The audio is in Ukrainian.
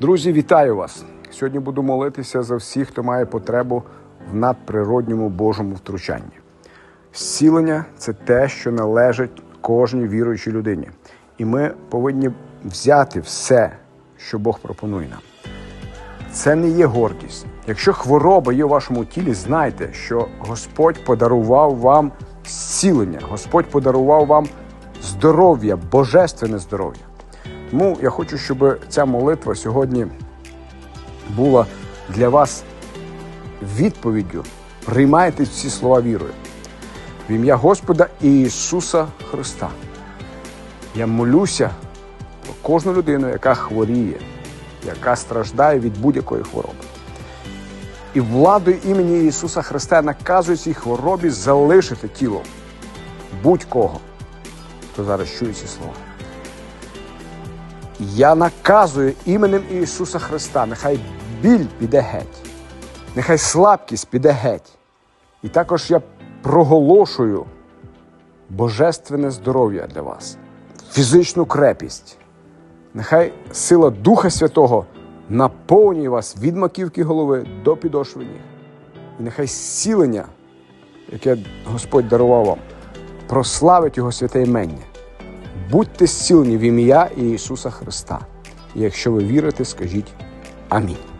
Друзі, вітаю вас! Сьогодні буду молитися за всіх, хто має потребу в надприродньому Божому втручанні. Зцілення це те, що належить кожній віруючій людині. І ми повинні взяти все, що Бог пропонує нам. Це не є гордість. Якщо хвороба є у вашому тілі, знайте, що Господь подарував вам зцілення, Господь подарував вам здоров'я, божественне здоров'я. Тому я хочу, щоб ця молитва сьогодні була для вас відповіддю. Приймайте ці слова вірою. В ім'я Господа Ісуса Христа. Я молюся про кожну людину, яка хворіє, яка страждає від будь-якої хвороби. І владою імені Ісуса Христа наказує цій хворобі залишити тіло будь-кого, хто зараз чує ці слова. Я наказую іменем Ісуса Христа, нехай біль піде геть, нехай слабкість піде геть. І також я проголошую божественне здоров'я для вас, фізичну крепість. Нехай сила Духа Святого наповнює вас від маківки голови до підошви ніг. І нехай зцілення, яке Господь дарував вам, прославить Його святе імення. Будьте зцілені в ім'я Ісуса Христа. І якщо ви вірите, скажіть Амінь.